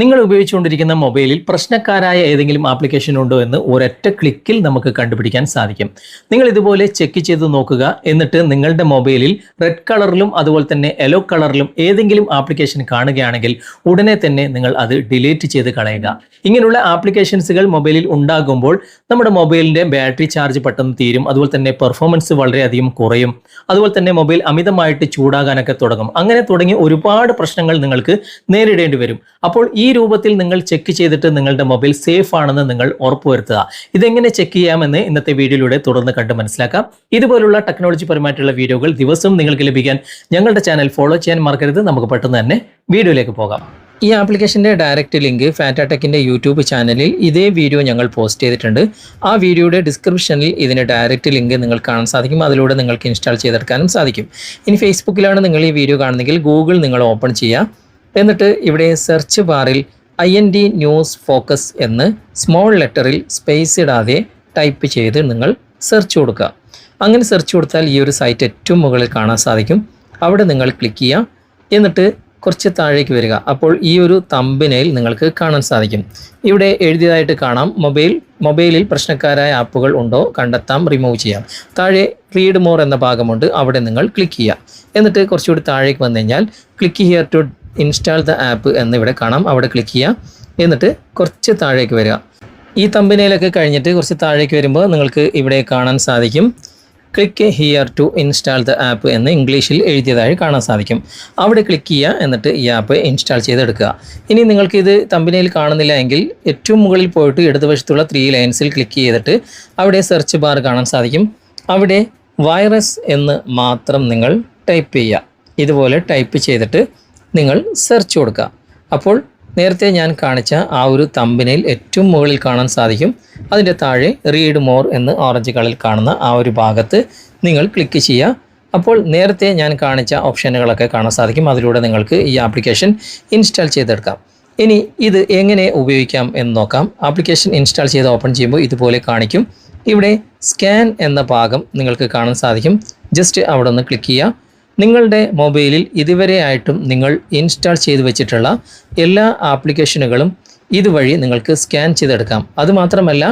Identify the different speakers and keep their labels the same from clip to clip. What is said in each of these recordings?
Speaker 1: നിങ്ങൾ ഉപയോഗിച്ചുകൊണ്ടിരിക്കുന്ന മൊബൈലിൽ പ്രശ്നക്കാരായ ഏതെങ്കിലും ആപ്ലിക്കേഷൻ ഉണ്ടോ എന്ന് ഒരൊറ്റ ക്ലിക്കിൽ നമുക്ക് കണ്ടുപിടിക്കാൻ സാധിക്കും. നിങ്ങൾ ഇതുപോലെ ചെക്ക് ചെയ്ത് നോക്കുക. എന്നിട്ട് നിങ്ങളുടെ മൊബൈലിൽ റെഡ് കളറിലും അതുപോലെ തന്നെ യെല്ലോ കളറിലും ഏതെങ്കിലും ആപ്ലിക്കേഷൻ കാണുകയാണെങ്കിൽ ഉടനെ തന്നെ നിങ്ങൾ അത് ഡിലീറ്റ് ചെയ്ത് കളയുക. ഇങ്ങനെയുള്ള ആപ്ലിക്കേഷൻസുകൾ മൊബൈലിൽ ഉണ്ടാകുമ്പോൾ നമ്മുടെ മൊബൈലിന്റെ ബാറ്ററി ചാർജ് പെട്ടെന്ന് തീരും. അതുപോലെ തന്നെ പെർഫോമൻസ് വളരെയധികം കുറയും. അതുപോലെ തന്നെ മൊബൈൽ അമിതമായിട്ട് ചൂടാകാനൊക്കെ തുടങ്ങും. അങ്ങനെ തുടങ്ങി ഒരുപാട് പ്രശ്നങ്ങൾ നിങ്ങൾക്ക് നേരിടേണ്ടി വരും. അപ്പോൾ ഈ രൂപത്തിൽ നിങ്ങൾ ചെക്ക് ചെയ്തിട്ട് നിങ്ങളുടെ മൊബൈൽ സേഫ് ആണെന്ന് നിങ്ങൾ ഉറപ്പുവരുത്തുക. ഇതെങ്ങനെ ചെക്ക് ചെയ്യാമെന്ന് ഇന്നത്തെ വീഡിയോയിലൂടെ തുടർന്ന് കണ്ട് മനസ്സിലാക്കാം. ഇതുപോലുള്ള ടെക്നോളജി പരമായിട്ടുള്ള വീഡിയോകൾ ദിവസവും നിങ്ങൾക്ക് ലഭിക്കാൻ ഞങ്ങളുടെ ചാനൽ ഫോളോ ചെയ്യാൻ മറക്കരുത്. നമുക്ക് പെട്ടെന്ന് തന്നെ വീഡിയോയിലേക്ക് പോകാം. ഈ ആപ്ലിക്കേഷന്റെ ഡയറക്റ്റ് ലിങ്ക് ഫാറ്റാടെക്കിന്റെ യൂട്യൂബ് ചാനലിൽ ഇതേ വീഡിയോ ഞങ്ങൾ പോസ്റ്റ് ചെയ്തിട്ടുണ്ട്. ആ വീഡിയോയുടെ ഡിസ്ക്രിപ്ഷനിൽ ഇതിന്റെ ഡയറക്റ്റ് ലിങ്ക് നിങ്ങൾ കാണാൻ സാധിക്കും. അതിലൂടെ നിങ്ങൾക്ക് ഇൻസ്റ്റാൾ ചെയ്തെടുക്കാനും സാധിക്കും. ഇനി ഫേസ്ബുക്കിലാണ് നിങ്ങൾ ഈ വീഡിയോ കാണുന്നതെങ്കിൽ ഗൂഗിൾ നിങ്ങൾ ഓപ്പൺ ചെയ്യുക. എന്നിട്ട് ഇവിടെ സെർച്ച് ബാറിൽ I N D news focus എന്ന് സ്മോൾ ലെറ്ററിൽ സ്പേസ് ഇടാതെ ടൈപ്പ് ചെയ്ത് നിങ്ങൾ സെർച്ച് കൊടുക്കുക. അങ്ങനെ സെർച്ച് കൊടുത്താൽ ഈ ഒരു സൈറ്റ് ഏറ്റവും മുകളിൽ കാണാൻ സാധിക്കും. അവിടെ നിങ്ങൾ ക്ലിക്ക് ചെയ്യുക. എന്നിട്ട് കുറച്ച് താഴേക്ക് വരിക. അപ്പോൾ ഈ ഒരു തമ്പിനയിൽ നിങ്ങൾക്ക് കാണാൻ സാധിക്കും. ഇവിടെ എഴുതിയതായിട്ട് കാണാം. മൊബൈൽ മൊബൈലിൽ പ്രശ്നക്കാരായ ആപ്പുകൾ ഉണ്ടോ കണ്ടെത്താം റിമൂവ് ചെയ്യാം. താഴെ റീഡ് മോർ എന്ന ഭാഗമുണ്ട്. അവിടെ നിങ്ങൾ ക്ലിക്ക് ചെയ്യുക. എന്നിട്ട് കുറച്ചുകൂടി താഴേക്ക് വന്നു കഴിഞ്ഞാൽ click here to install the app എന്നിവിടെ കാണാം. അവിടെ ക്ലിക്ക് ചെയ്യുക. എന്നിട്ട് കുറച്ച് താഴേക്ക് വരിക. ഈ തമ്പനയിലൊക്കെ കഴിഞ്ഞിട്ട് കുറച്ച് താഴേക്ക് വരുമ്പോൾ നിങ്ങൾക്ക് ഇവിടെ കാണാൻ സാധിക്കും. Click here to install the app എന്ന് ഇംഗ്ലീഷിൽ എഴുതിയതായി കാണാൻ സാധിക്കും. അവിടെ ക്ലിക്ക് ചെയ്യുക. എന്നിട്ട് ഈ ആപ്പ് ഇൻസ്റ്റാൾ ചെയ്തെടുക്കുക. ഇനി നിങ്ങൾക്ക് ഇത് തമ്പനയിൽ കാണുന്നില്ല എങ്കിൽ ഏറ്റവും മുകളിൽ പോയിട്ട് ഇടതുവശത്തുള്ള ത്രീ ലൈൻസിൽ ക്ലിക്ക് ചെയ്തിട്ട് അവിടെ സെർച്ച് ബാർ കാണാൻ സാധിക്കും. അവിടെ വൈറസ് എന്ന് മാത്രം നിങ്ങൾ ടൈപ്പ് ചെയ്യുക. ഇതുപോലെ ടൈപ്പ് ചെയ്തിട്ട് നിങ്ങൾ സെർച്ച് കൊടുക്കുക. അപ്പോൾ നേരത്തെ ഞാൻ കാണിച്ച ആ ഒരു തമ്പിനയിൽ ഏറ്റവും മുകളിൽ കാണാൻ സാധിക്കും. അതിന്റെ താഴെ റീഡ് മോർ എന്ന് ഓറഞ്ച് കളറിൽ കാണുന്ന ആ ഒരു ഭാഗത്ത് നിങ്ങൾ ക്ലിക്ക് ചെയ്യുക. അപ്പോൾ നേരത്തെ ഞാൻ കാണിച്ച ഓപ്ഷനുകളൊക്കെ കാണാൻ സാധിക്കും. അതിലൂടെ നിങ്ങൾക്ക് ഈ ആപ്ലിക്കേഷൻ ഇൻസ്റ്റാൾ ചെയ്തെടുക്കാം. ഇനി ഇത് എങ്ങനെ ഉപയോഗിക്കാം എന്ന് നോക്കാം. ആപ്ലിക്കേഷൻ ഇൻസ്റ്റാൾ ചെയ്ത് ഓപ്പൺ ചെയ്യുമ്പോൾ ഇതുപോലെ കാണിക്കും. ഇവിടെ സ്കാൻ എന്ന ഭാഗം നിങ്ങൾക്ക് കാണാൻ സാധിക്കും. ജസ്റ്റ് അവിടെ ഒന്ന് ക്ലിക്ക് ചെയ്യുക. നിങ്ങളുടെ മൊബൈലിൽ ഇതുവരെ ആയിട്ടും നിങ്ങൾ ഇൻസ്റ്റാൾ ചെയ്തു വെച്ചിട്ടുള്ള എല്ലാ ആപ്ലിക്കേഷനുകളും ഇതുവഴി നിങ്ങൾക്ക് സ്കാൻ ചെയ്തെടുക്കാം. അതുമാത്രമല്ല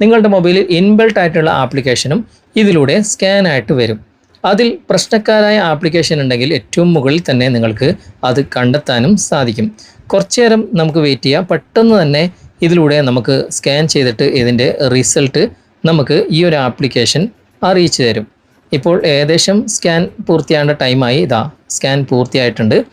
Speaker 1: നിങ്ങളുടെ മൊബൈലിൽ ഇൻബിൽട്ട് ആയിട്ടുള്ള ആപ്ലിക്കേഷനും ഇതിലൂടെ സ്കാൻ ആയിട്ട് വരും. അതിൽ പ്രശ്നക്കാരായ ആപ്ലിക്കേഷൻ ഉണ്ടെങ്കിൽ ഏറ്റവും മുകളിൽ തന്നെ നിങ്ങൾക്ക് അത് കണ്ടെത്താനും സാധിക്കും. കുറച്ചു നേരം നമുക്ക് വെയിറ്റ് ചെയ്യാം. പെട്ടെന്ന് തന്നെ ഇതിലൂടെ നമുക്ക് സ്കാൻ ചെയ്തിട്ട് ഇതിന്റെ റിസൾട്ട് നമുക്ക് ഈ ഒരു ആപ്ലിക്കേഷൻ അറിയിച്ചു തരും. ഇപ്പോൾ ഏകദേശം സ്കാൻ പൂർത്തിയാകേണ്ട ടൈമായി ഇതാ സ്കാൻ പൂർത്തിയായിട്ടുണ്ട്.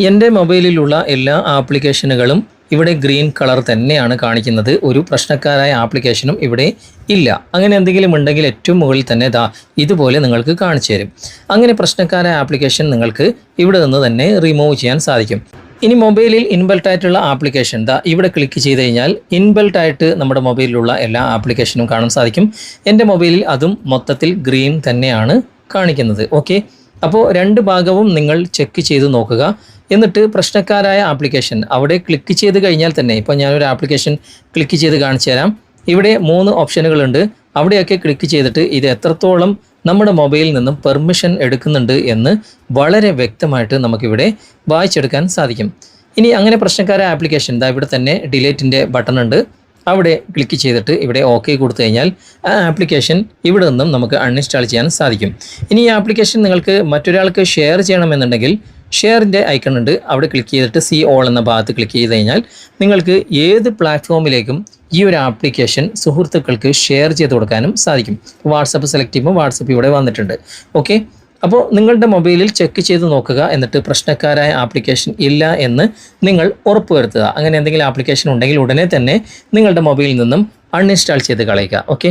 Speaker 1: എന്റെ മൊബൈലിലുള്ള എല്ലാ ആപ്ലിക്കേഷനുകളും ഇവിടെ ഗ്രീൻ കളർ തന്നെയാണ് കാണിക്കുന്നത്. ഒരു പ്രശ്നക്കാരായ ആപ്ലിക്കേഷനും ഇവിടെ ഇല്ല. അങ്ങനെ എന്തെങ്കിലും ഉണ്ടെങ്കിൽ ഏറ്റവും മുകളിൽ തന്നെ ദാ ഇതുപോലെ നിങ്ങൾക്ക് കാണിച്ചു തരും. അങ്ങനെ പ്രശ്നക്കാരായ ആപ്ലിക്കേഷൻ നിങ്ങൾക്ക് ഇവിടെ നിന്ന് തന്നെ റിമൂവ് ചെയ്യാൻ സാധിക്കും. ഇനി മൊബൈലിൽ ഇൻബിൽട്ട് ആയിട്ടുള്ള ആപ്ലിക്കേഷൻ. ദാ ഇവിടെ ക്ലിക്ക് ചെയ്ത് കഴിഞ്ഞാൽ ഇൻബിൽട്ട് ആയിട്ട് നമ്മുടെ മൊബൈലിലുള്ള എല്ലാ ആപ്ലിക്കേഷനും കാണാൻ സാധിക്കും. എന്റെ മൊബൈലിൽ അതും മൊത്തത്തിൽ ഗ്രീൻ തന്നെയാണ് കാണിക്കുന്നത്. ഓക്കെ? അപ്പോൾ രണ്ട് ഭാഗവും നിങ്ങൾ ചെക്ക് ചെയ്ത് നോക്കുക. എന്നിട്ട് പ്രശ്നക്കാരായ ആപ്ലിക്കേഷൻ അവിടെ ക്ലിക്ക് ചെയ്ത് കഴിഞ്ഞാൽ തന്നെ ഇപ്പോൾ ഞാനൊരു ആപ്ലിക്കേഷൻ ക്ലിക്ക് ചെയ്ത് കാണിച്ചു തരാം. ഇവിടെ മൂന്ന് ഓപ്ഷനുകളുണ്ട്. അവിടെയൊക്കെ ക്ലിക്ക് ചെയ്തിട്ട് ഇത് എത്രത്തോളം നമ്മുടെ മൊബൈലിൽ നിന്നും പെർമിഷൻ എടുക്കുന്നുണ്ട് എന്ന് വളരെ വ്യക്തമായിട്ട് നമുക്കിവിടെ വായിച്ചെടുക്കാൻ സാധിക്കും. ഇനി അങ്ങനെ പ്രശ്നക്കാര ആപ്ലിക്കേഷൻ ഇതാ ഇവിടെ തന്നെ ഡിലേറ്റിന്റെ ബട്ടൺ ഉണ്ട്. അവിടെ ക്ലിക്ക് ചെയ്തിട്ട് ഇവിടെ ഓക്കെ കൊടുത്തു കഴിഞ്ഞാൽ ആ ആപ്ലിക്കേഷൻ ഇവിടെ നിന്നും നമുക്ക് അൺഇൻസ്റ്റാൾ ചെയ്യാൻ സാധിക്കും. ഇനി ഈ ആപ്ലിക്കേഷൻ നിങ്ങൾക്ക് മറ്റൊരാൾക്ക് ഷെയർ ചെയ്യണമെന്നുണ്ടെങ്കിൽ ഷെയറിന്റെ ഐക്കൺ ഉണ്ട്. അവിടെ ക്ലിക്ക് ചെയ്തിട്ട് സി ഓൾ എന്ന ഭാഗത്ത് ക്ലിക്ക് ചെയ്ത് കഴിഞ്ഞാൽ നിങ്ങൾക്ക് ഏത് പ്ലാറ്റ്ഫോമിലേക്കും ഈ ഒരു ആപ്ലിക്കേഷൻ സുഹൃത്തുക്കൾക്ക് ഷെയർ ചെയ്ത് കൊടുക്കാനും സാധിക്കും. വാട്സപ്പ് സെലക്ട് ചെയ്യുമ്പോൾ വാട്സപ്പ് ഇവിടെ വന്നിട്ടുണ്ട്. ഓക്കെ അപ്പോൾ നിങ്ങളുടെ മൊബൈലിൽ ചെക്ക് ചെയ്ത് നോക്കുക എന്നിട്ട് പ്രശ്നക്കാരായ ആപ്ലിക്കേഷൻ ഇല്ല എന്ന് നിങ്ങൾ ഉറപ്പുവരുത്തുക. അങ്ങനെ എന്തെങ്കിലും ആപ്ലിക്കേഷൻ ഉണ്ടെങ്കിൽ ഉടനെ തന്നെ നിങ്ങളുടെ മൊബൈലിൽ നിന്നും അൺഇൻസ്റ്റാൾ ചെയ്ത് കളയുക. ഓക്കെ